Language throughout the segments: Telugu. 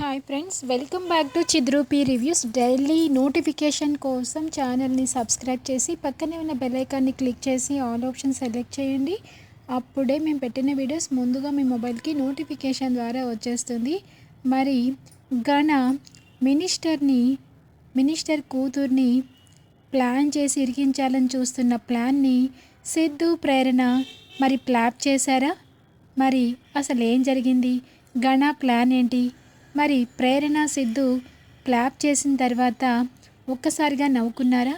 Hi friends welcome back to Chidrupi reviews daily notification కోసం ఛానల్ని సబ్స్క్రైబ్ చేసి పక్కనే ఉన్న బెల్ఐకాన్ని క్లిక్ చేసి ఆల్ ఆప్షన్ సెలెక్ట్ చేయండి. అప్పుడే మేము పెట్టిన వీడియోస్ ముందుగా మీ మొబైల్కి నోటిఫికేషన్ ద్వారా వచ్చేస్తుంది. మరి ఘన మినిస్టర్ని మినిస్టర్ కూతుర్ని ప్లాన్ చేసి ఇరికించాలని చూస్తున్న ప్లాన్ని సిద్ధు ప్రేరణ మరి ప్లాప్ చేశారా? మరి అసలు ఏం జరిగింది? గణ ప్లాన్ ఏంటి? మరి ప్రేరణ సిద్ధు క్లాప్ చేసిన తర్వాత ఒక్కసారిగా నవ్వుకున్నారా?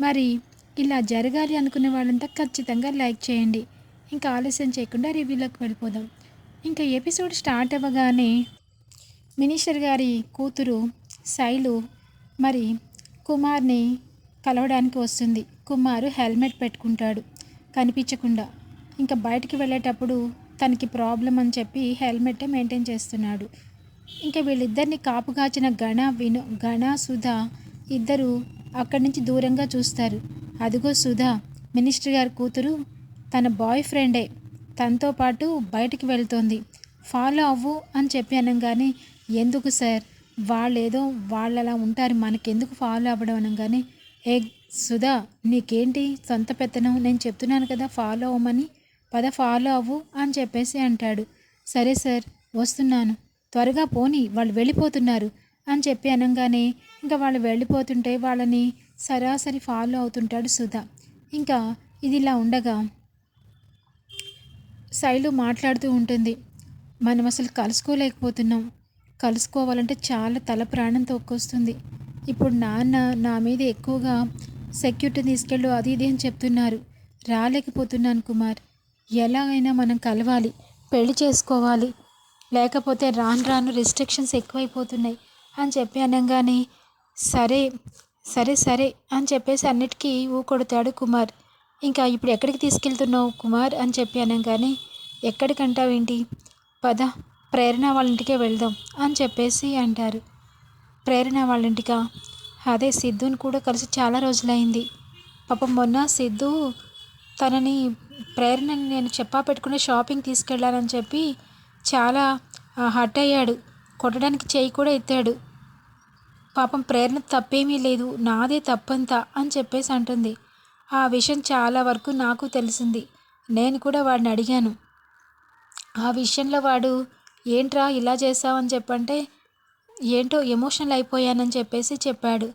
మరి ఇలా జరగాలి అనుకునే వాళ్ళంతా ఖచ్చితంగా లైక్ చేయండి. ఇంకా ఆలస్యం చేయకుండా రివ్యూలోకి వెళ్ళిపోదాం. ఇంకా ఎపిసోడ్ స్టార్ట్ అవ్వగానే మినిస్టర్ గారి కూతురు శైలు మరి కుమార్ని కలవడానికి వస్తుంది. కుమారు హెల్మెట్ పెట్టుకుంటాడు కనిపించకుండా. ఇంకా బయటికి వెళ్ళేటప్పుడు తనకి ప్రాబ్లం అని చెప్పి హెల్మెట్ మెయింటైన్ చేస్తున్నాడు. ఇంకా వీళ్ళిద్దరిని కాపుగాచిన గణ విను గణ సుధా ఇద్దరు అక్కడి నుంచి దూరంగా చూస్తారు. అదిగో సుధా మినిస్టర్ గారి కూతురు తన బాయ్ ఫ్రెండే. తనతో పాటు బయటికి వెళ్తోంది. ఫాలో అవ్వు అని చెప్పి అనగానే ఎందుకు సార్? వాళ్ళేదో వాళ్ళు అలా ఉంటారు. మనకెందుకు ఫాలో అవ్వడం? అనగానే ఏ సుధా నీకేంటి సొంత పెత్తనం? నేను చెప్తున్నాను కదా ఫాలో అవ్వమని. పద ఫాలో అవ్వు అని చెప్పేసి అంటాడు. సరే సార్ వస్తున్నాను. త్వరగా పోని వాళ్ళు వెళ్ళిపోతున్నారు అని చెప్పి అనగానే ఇంకా వాళ్ళు వెళ్ళిపోతుంటే వాళ్ళని సరాసరి ఫాలో అవుతుంటాడు సుధా. ఇంకా ఇది ఇలా ఉండగా శైలు మాట్లాడుతూ ఉంటుంది మనం అసలు కలుసుకోలేకపోతున్నాం. కలుసుకోవాలంటే చాలా తల ప్రాణం తొక్కొస్తుంది ఇప్పుడు నాన్న నా మీద ఎక్కువగా సెక్యూరిటీ తీసుకెళ్ళు అది ఇది అని చెప్తున్నారు. రాలేకపోతున్నాను కుమార్. ఎలాగైనా మనం కలవాలి పెళ్ళి చేసుకోవాలి లేకపోతే రాను రాను రిస్ట్రిక్షన్స్ ఎక్కువైపోతున్నాయి అని చెప్పి అనగానే సరే సరే సరే అని చెప్పేసి అన్నిటికీ ఊ కొడతాడు కుమార్. ఇంకా ఇప్పుడు ఎక్కడికి తీసుకెళ్తున్నావు కుమార్ అని చెప్పి అనగానే ఎక్కడికంటావేంటి? పద ప్రేరణ వాళ్ళ ఇంటికే వెళ్దాం అని చెప్పేసి అంటారు. ప్రేరణ వాళ్ళ ఇంటికా అదే సిద్ధుని కూడా కలిసి చాలా రోజులైంది. పాపం మొన్న సిద్ధు తనని ప్రేరణని నేను చెప్పా పెట్టుకునే షాపింగ్ తీసుకెళ్ళాలని చెప్పి చాలా హర్ట్ అయ్యాడు. కొట్టడానికి చేయి కూడా ఎత్తాడు. పాపం ప్రేరణ తప్పేమీ లేదు. నాదే తప్పంతా అని చెప్పేసి అంటుంది. ఆ విషయం చాలా వరకు నాకు తెలిసింది. నేను కూడా వాడిని అడిగాను. ఆ విషయంలో వాడు ఏంట్రా ఇలా చేసావని చెప్పంటే ఏంటో ఎమోషనల్ అయిపోయానని చెప్పేసి చెప్పాడు.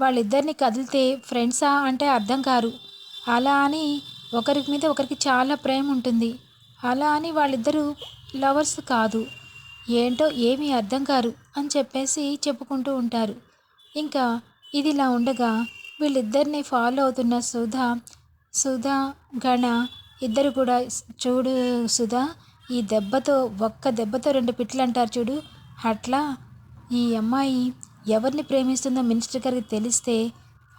వాళ్ళిద్దరిని కదిలితే ఫ్రెండ్సా అంటే అర్థం కారు. అలా అని ఒకరి మీద ఒకరికి చాలా ప్రేమ ఉంటుంది. అలా అని వాళ్ళిద్దరూ లవర్స్ కాదు. ఏంటో ఏమీ అర్థం కారు అని చెప్పేసి చెప్పుకుంటూ ఉంటారు. ఇంకా ఇది ఇలా ఉండగా వీళ్ళిద్దరిని ఫాలో అవుతున్న సుధా సుధా గణ ఇద్దరు కూడా చూడు సుధా ఈ దెబ్బతో ఒక్క దెబ్బతో రెండు పిట్లు అంటారు చూడు. అట్లా ఈ అమ్మాయి ఎవరిని ప్రేమిస్తుందో మినిస్టర్ గారికి తెలిస్తే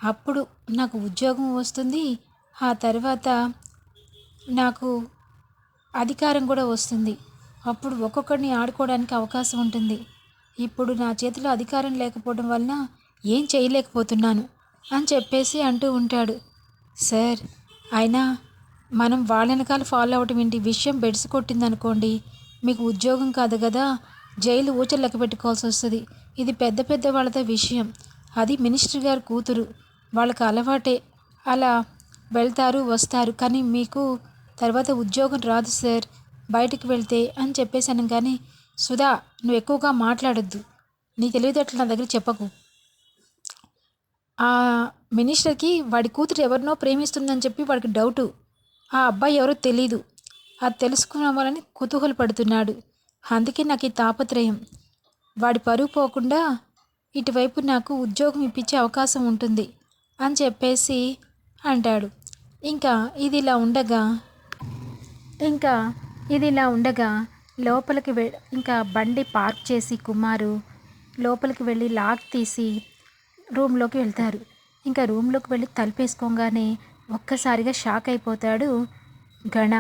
అప్పుడు నాకు ఉద్యోగం వస్తుంది. ఆ తర్వాత నాకు అధికారం కూడా వస్తుంది. అప్పుడు ఒక్కొక్కడిని ఆడుకోవడానికి అవకాశం ఉంటుంది. ఇప్పుడు నా చేతిలో అధికారం లేకపోవడం వలన ఏం చేయలేకపోతున్నాను అని చెప్పేసి అంటూ ఉంటాడు. సార్ అయినా మనం వాళ్ళ వెనకాల ఫాలో అవటం ఏంటి? విషయం బెడ్స్ కొట్టిందనుకోండి మీకు ఉద్యోగం కాదు కదా జైలు ఊచలు లెక్క పెట్టుకోవాల్సి వస్తుంది. ఇది పెద్ద పెద్ద వాళ్ళతో విషయం. అది మినిస్టర్ గారు కూతురు. వాళ్ళకి అలవాటే. అలా వెళ్తారు వస్తారు. కానీ మీకు తర్వాత ఉద్యోగం రాదు సార్. బయటికి వెళ్తే అని చెప్పేశాను కానీ సుధా నువ్వు ఎక్కువగా మాట్లాడొద్దు. నీ తెలివితేటలు నా దగ్గర చెప్పకు. ఆ మినిస్టర్కి వాడి కూతురు ఎవరినో ప్రేమిస్తుందని చెప్పి వాడికి డౌటు. ఆ అబ్బాయి ఎవరో తెలీదు. అది తెలుసుకున్నామని కుతూహల పడుతున్నాడు. అందుకే నాకు ఈ తాపత్రయం. వాడి పరువు పోకుండా ఇటువైపు నాకు ఉద్యోగం ఇప్పించే అవకాశం ఉంటుంది అని చెప్పేసి అంటాడు. ఇంకా ఇది ఇలా ఉండగా ఇంకా ఇది ఇలా ఉండగా లోపలికి వె ఇంకా బండి పార్క్ చేసి కుమారు లోపలికి వెళ్ళి లాక్ తీసి రూమ్లోకి వెళ్తారు. ఇంకా రూమ్లోకి వెళ్ళి తలుపేసుకోగానే ఒక్కసారిగా షాక్ అయిపోతాడు గణ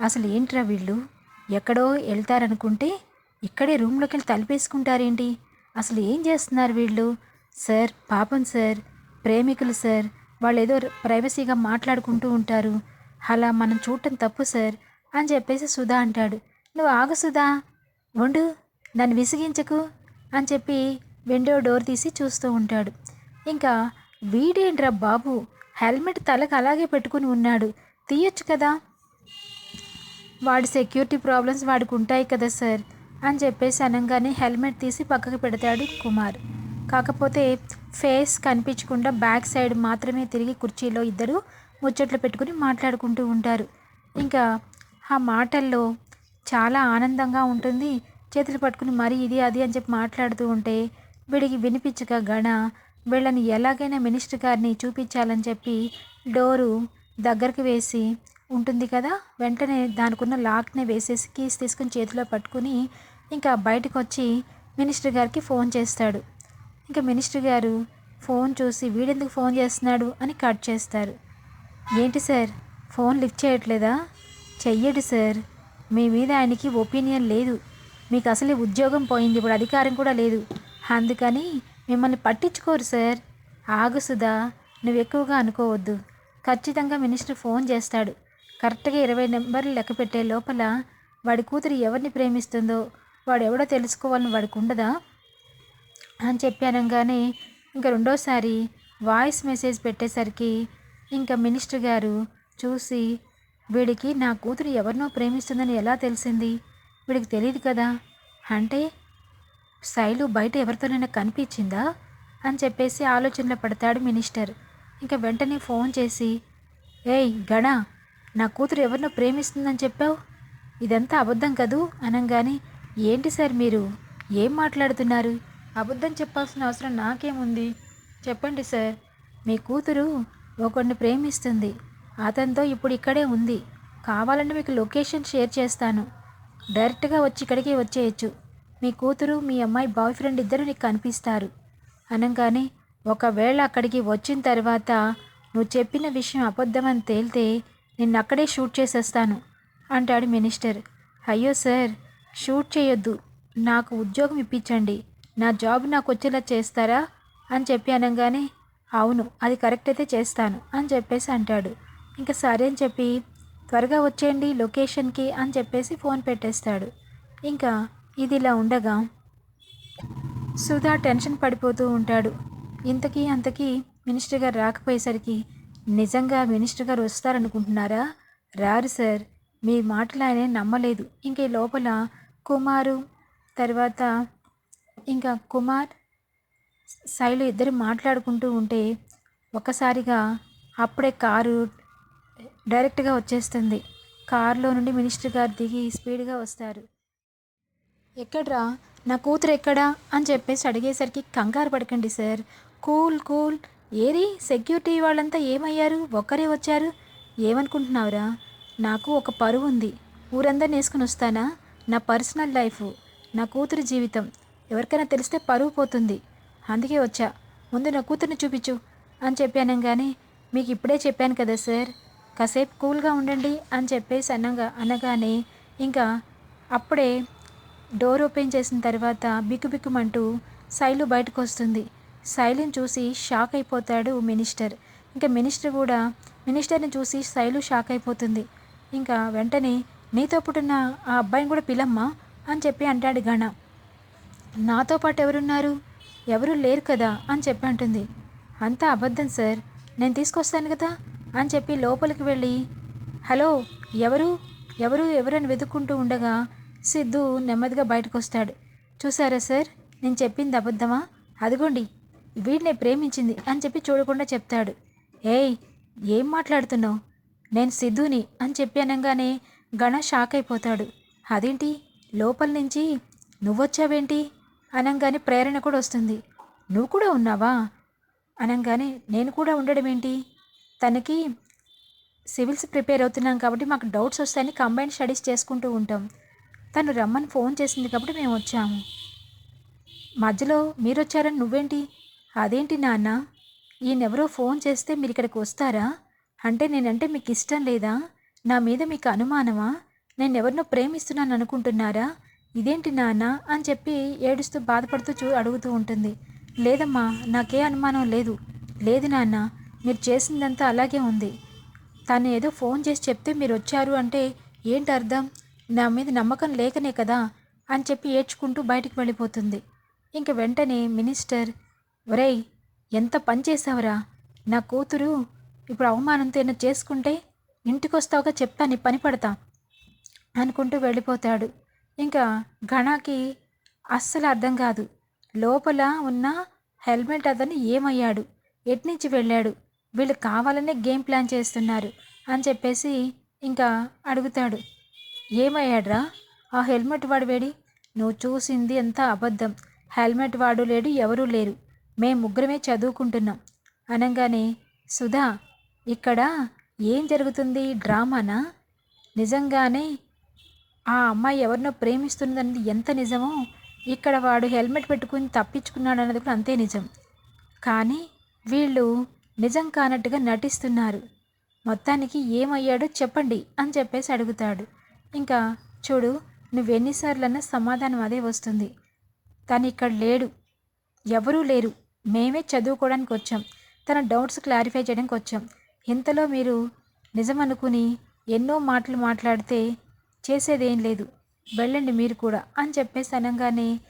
అసలు ఏంట్రా వీళ్ళు? ఎక్కడో వెళ్తారనుకుంటే ఇక్కడే రూమ్లోకి వెళ్ళి తలుపేసుకుంటారేంటి? అసలు ఏం చేస్తున్నారు వీళ్ళు? సార్ పాపం సార్ ప్రేమికులు సార్ వాళ్ళు ఏదో ప్రైవసీగా మాట్లాడుకుంటూ ఉంటారు. అలా మనం చూడటం తప్పు సార్. అని చెప్పేసి సుధా అంటాడు. నువ్వు ఆగు సుధా. ఉండు. నన్ను విసిగించకు అని చెప్పి విండో డోర్ తీసి చూస్తూ ఉంటాడు. ఇంకా వీడేంట్రా బాబు? హెల్మెట్ తలకు అలాగే పెట్టుకుని ఉన్నాడు. తీయొచ్చు కదా. వాడి సెక్యూరిటీ ప్రాబ్లమ్స్ వాడికి ఉంటాయి కదా సార్ అని చెప్పేసి అనగానే హెల్మెట్ తీసి పక్కకు పెడతాడు కుమార్. కాకపోతే ఫేస్ కనిపించకుండా బ్యాక్ సైడ్ మాత్రమే తిరిగి కుర్చీలో ఇద్దరు ముచ్చట్లు పెట్టుకుని మాట్లాడుకుంటూ ఉంటారు. ఇంకా ఆ మాటల్లో చాలా ఆనందంగా ఉంటుంది. చేతులు పట్టుకుని మరి ఇది అది అని చెప్పి మాట్లాడుతూ ఉంటే వీడికి వినిపించక గణ వీళ్ళని ఎలాగైనా మినిస్టర్ గారిని చూపించాలని చెప్పి డోరు దగ్గరికి వేసి ఉంటుంది కదా వెంటనే దానికున్న లాక్ని వేసేసి కీస్ తీసుకుని చేతిలో పట్టుకుని ఇంకా బయటకు వచ్చి మినిస్టర్ గారికి ఫోన్ చేస్తాడు. ఇంకా మినిస్టర్ గారు ఫోన్ చూసి వీడెందుకు ఫోన్ చేస్తున్నాడు అని కట్ చేస్తారు. ఏంటి సార్ ఫోన్ లిఫ్ట్ చేయట్లేదా? చెయ్యడు సార్. మీ మీద ఆయనకి ఒపీనియన్ లేదు. మీకు అసలే ఉద్యోగం పోయింది ఇప్పుడు అధికారం కూడా లేదు. అందుకని మిమ్మల్ని పట్టించుకోరు సార్. ఆగు సుధా. నువ్వు ఎక్కువగా అనుకోవద్దు. ఖచ్చితంగా మినిస్టర్ ఫోన్ చేస్తాడు. కరెక్ట్గా ఇరవై నెంబర్లు లెక్క పెట్టే లోపల వాడి కూతురు ఎవరిని ప్రేమిస్తుందో వాడు ఎవడో తెలుసుకోవాలని వాడికి ఉండదా? అని చెప్పానంగానే ఇంకా రెండోసారి వాయిస్ మెసేజ్ పెట్టేసరికి ఇంకా మినిస్టర్ గారు చూసి వీడికి నా కూతురు ఎవరినో ప్రేమిస్తుందని ఎలా తెలిసింది? వీడికి తెలియదు కదా. అంటే శైలు బయట ఎవరితోనైనా కనిపించిందా? అని చెప్పేసి ఆలోచనలో పడతాడు మినిస్టర్. ఇంకా వెంటనే ఫోన్ చేసి ఏయ్ గణ నా కూతురు ఎవరినో ప్రేమిస్తుందని చెప్పావు? ఇదంతా అబద్ధం కదూ? అనగానే ఏంటి సార్ మీరు? ఏం మాట్లాడుతున్నారు? అబద్ధం చెప్పాల్సిన అవసరం నాకేముంది? చెప్పండి సార్. మీ కూతురు ఒకరిని ప్రేమిస్తుంది. అతనితో ఇప్పుడు ఇక్కడే ఉంది. కావాలంటే మీకు లొకేషన్ షేర్ చేస్తాను. డైరెక్ట్గా వచ్చి ఇక్కడికి వచ్చేయచ్చు. మీ కూతురు మీ అమ్మాయి బాయ్ ఫ్రెండ్ ఇద్దరు నీకు కనిపిస్తారు. అనగానే ఒకవేళ అక్కడికి వచ్చిన తర్వాత నువ్వు చెప్పిన విషయం అబద్ధమని తేలితే నిన్ను అక్కడే షూట్ చేసేస్తాను అంటాడు మినిస్టర్. అయ్యో సార్ షూట్ చేయొద్దు. నాకు ఉద్యోగం ఇప్పించండి. నా జాబ్ నాకు వచ్చేలా చేస్తారా? అని చెప్పి అనగానే అవును అది కరెక్ట్ అయితే చేస్తాను అని చెప్పేసి అంటాడు. ఇంకా సరే అని చెప్పి త్వరగా వచ్చేయండి లొకేషన్కి అని చెప్పేసి ఫోన్ పెట్టేస్తాడు. ఇంకా ఇది ఇలా ఉండగా సుధా టెన్షన్ పడిపోతూ ఉంటాడు. ఇంతకీ అంతకీ మినిస్టర్ గారు రాకపోయేసరికి నిజంగా మినిస్టర్ గారు వస్తారనుకుంటున్నారా? రారు సార్ మీ మాటలు ఆయన నమ్మలేదు. ఇంక లోపల కుమారు తర్వాత ఇంకా కుమార్ శైలు ఇద్దరు మాట్లాడుకుంటూ ఉంటే ఒక్కసారిగా అప్పుడే కారు డైరెక్ట్గా వచ్చేస్తుంది. కారులో నుండి మినిస్టర్ గారు దిగి స్పీడ్గా వస్తారు. ఎక్కడ్రా? నా కూతురు ఎక్కడా? అని చెప్పేసి అడిగేసరికి కంగారు పడకండి సార్. Cool cool. ఏరి సెక్యూరిటీ వాళ్ళంతా ఏమయ్యారు? ఒక్కరే వచ్చారు? ఏమనుకుంటున్నావురా? నాకు ఒక పరువు ఉంది. ఊరందరిని వేసుకుని వస్తానా? నా పర్సనల్ లైఫ్ నా కూతురు జీవితం. ఎవరికైనా తెలిస్తే పరువు పోతుంది. అందుకే వచ్చా. ముందు నా కూతుర్ని చూపించు అని చెప్పాను కానీ మీకు ఇప్పుడే చెప్పాను కదా సార్. కాసేపు కూల్గా ఉండండి అని చెప్పేసి అనగా అనగానే ఇంకా అప్పుడే డోర్ ఓపెన్ చేసిన తర్వాత బిక్కుబిక్కుమంటూ శైలు బయటకు వస్తుంది శైలిని చూసి షాక్ అయిపోతాడు మినిస్టర్. ఇంకా మినిస్టర్ కూడా మినిస్టర్ని చూసి శైలు షాక్ అయిపోతుంది. ఇంకా వెంటనే నీతో పుట్టిన ఆ అబ్బాయిని కూడా పిలమ్మా? అని చెప్పి అంటాడు గణ నాతో పాటు ఎవరున్నారు? ఎవరు లేరు కదా? అని చెప్పి అంటుంది. అంతా అబద్ధం సార్. నేను తీసుకొస్తాను కదా? అని చెప్పి లోపలికి వెళ్ళి హలో ఎవరు? ఎవరు ఎవరని వెతుక్కుంటూ ఉండగా సిద్ధు నెమ్మదిగా బయటకు వస్తాడు చూసారా సార్ నేను చెప్పింది అబద్ధమా? అదిగోండి వీడినే ప్రేమించింది అని చెప్పి చూడకుండా చెప్తాడు. ఏయ్ ఏం మాట్లాడుతున్నావు? నేను సిద్ధుని అని చెప్పి అనగానే గణ షాక్ అయిపోతాడు. అదేంటి? లోపల నుంచి నువ్వొచ్చావేంటి? అనగానే ప్రేరణ కూడా వస్తుంది. నువ్వు కూడా ఉన్నావా? అనగానే నేను కూడా ఉండడం ఏంటి తనకి సివిల్స్ ప్రిపేర్ అవుతున్నాం కాబట్టి మాకు డౌట్స్ వస్తాయని కంబైన్ స్టడీస్ చేసుకుంటూ ఉంటాం. తను రమ్మని ఫోన్ చేసింది కాబట్టి మేము వచ్చాము. మధ్యలో మీరు వచ్చారని నువ్వేంటి? అదేంటి నాన్న? ఈయనెవరో ఫోన్ చేస్తే మీరు ఇక్కడికి వస్తారా? అంటే నేనంటే మీకు ఇష్టం లేదా? నా మీద మీకు అనుమానమా? నేను ఎవరినో ప్రేమిస్తున్నాను అనుకుంటున్నారా? ఇదేంటి నాన్న? అని చెప్పి ఏడుస్తూ బాధపడుతూ చూ అడుగుతూ ఉంటుంది. లేదమ్మా నాకే అనుమానం లేదు. లేదు నాన్న మీరు చేసిందంతా అలాగే ఉంది. తను ఏదో ఫోన్ చేసి చెప్తే మీరు వచ్చారు అంటే ఏంటి అర్థం? నా మీద నమ్మకం లేకనే కదా అని చెప్పి ఏడ్చుకుంటూ బయటికి వెళ్ళిపోతుంది. ఇంక వెంటనే మినిస్టర్ ఒరేయ్ ఎంత పని చేసావురా నా కూతురు ఇప్పుడు అవమానంతో ఏమైనా చేసుకుంటే ఇంటికొస్తావుగా చెప్తా నీ పని పడతా అనుకుంటూ వెళ్ళిపోతాడు. ఇంకా ఘనాకి అస్సలు అర్థం కాదు. లోపల ఉన్న హెల్మెట్ అతను ఏమయ్యాడు? ఎట్నుంచి వెళ్ళాడు? వీళ్ళు కావాలనే గేమ్ ప్లాన్ చేస్తున్నారు అని చెప్పేసి ఇంకా అడుగుతాడు. ఏమయ్యాడ్రా? ఆ హెల్మెట్ వాడు వేడి. నువ్వు చూసింది ఎంత అబద్ధం. హెల్మెట్ వాడు లేడు ఎవరూ లేరు. మేము ముగ్గురమే చదువుకుంటున్నాం. అనగానే సుధా ఇక్కడ ఏం జరుగుతుంది? డ్రామానా? నిజంగానే ఆ అమ్మాయి ఎవరినో ప్రేమిస్తున్నదన్నది ఎంత నిజమో ఇక్కడ వాడు హెల్మెట్ పెట్టుకుని తప్పించుకున్నాడు అన్నది కూడా అంతే నిజం. కానీ వీళ్ళు నిజం కానట్టుగా నటిస్తున్నారు. మొత్తానికి ఏమయ్యాడో చెప్పండి అని చెప్పేసి అడుగుతాడు. ఇంకా చూడు నువ్వెన్నిసార్లన్నా సమాధానం అదే వస్తుంది. తను ఇక్కడ లేడు. ఎవరూ లేరు. మేమే చదువుకోవడానికి వచ్చాం. తన డౌట్స్ క్లారిఫై చేయడానికి వచ్చాం. ఇంతలో మీరు నిజం అనుకుని ఎన్నో మాటలు మాట్లాడితే చేసేదేం లేదు. వెళ్ళండి మీరు కూడా అని చెప్పేసి అనగానే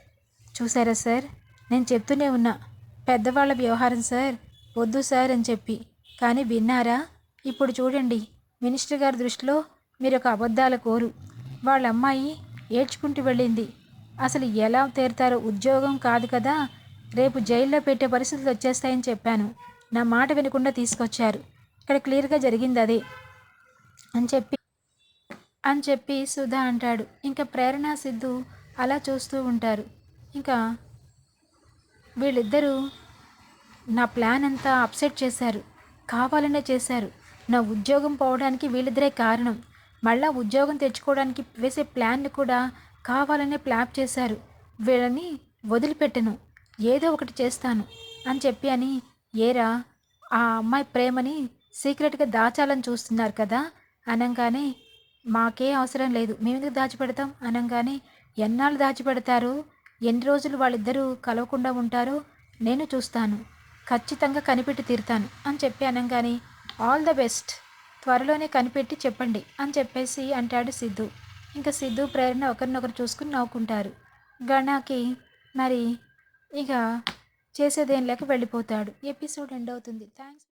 చూసారా సార్? నేను చెప్తూనే ఉన్నా. పెద్దవాళ్ళ వ్యవహారం సార్. వద్దు సార్ అని చెప్పి. కానీ విన్నారా? ఇప్పుడు చూడండి. మినిస్టర్ గారి దృష్టిలో మీరు ఒక అబద్ధాల కోరు. వాళ్ళ అమ్మాయి ఏడ్చుకుంటూ వెళ్ళింది. అసలు ఎలా తీరుతారో ఉద్యోగం కాదు కదా. రేపు జైల్లో పెట్టే పరిస్థితులు వచ్చేస్తాయని చెప్పాను. నా మాట వినకుండా తీసుకొచ్చారు. ఇక్కడ క్లియర్గా జరిగింది అదే. అని చెప్పి అని చెప్పి సుధా అంటాడు. ఇంకా ప్రేరణ సిద్ధు అలా చూస్తూ ఉంటారు. ఇంకా వీళ్ళిద్దరూ నా ప్లాన్ అంతా అప్సెట్ చేశారు. కావాలనే చేశారు. నా ఉద్యోగం పోవడానికి వీళ్ళిద్దరే కారణం. మళ్ళా ఉద్యోగం తెచ్చుకోవడానికి వేసే ప్లాన్ని కూడా కావాలనే ప్లాప్ చేశారు. వీళ్ళని వదిలిపెట్టను. ఏదో ఒకటి చేస్తాను అని చెప్పి అని ఏరా ఆ అమ్మాయి ప్రేమని సీక్రెట్గా దాచాలని చూస్తున్నారు కదా? అనగానే మాకే అవసరం లేదు. మేము ఎందుకు దాచిపెడతాం? అనగానే ఎన్నాళ్ళు దాచిపెడతారు? ఎన్ని రోజులు వాళ్ళిద్దరూ కలవకుండా ఉంటారో నేను చూస్తాను. ఖచ్చితంగా కనిపెట్టి తీరుతాను అని చెప్పి అనగానే ఆల్ ద బెస్ట్. త్వరలోనే కనిపెట్టి చెప్పండి అని చెప్పేసి అంటాడు సిద్ధు. ఇంకా సిద్ధు ప్రేరణ ఒకరినొకరు చూసుకుని నవ్వుకుంటారు. గణాకి మరి ఇక చేసేదేం లేక వెళ్ళిపోతాడు. ఎపిసోడ్ ఎండ్ అవుతుంది. థ్యాంక్స్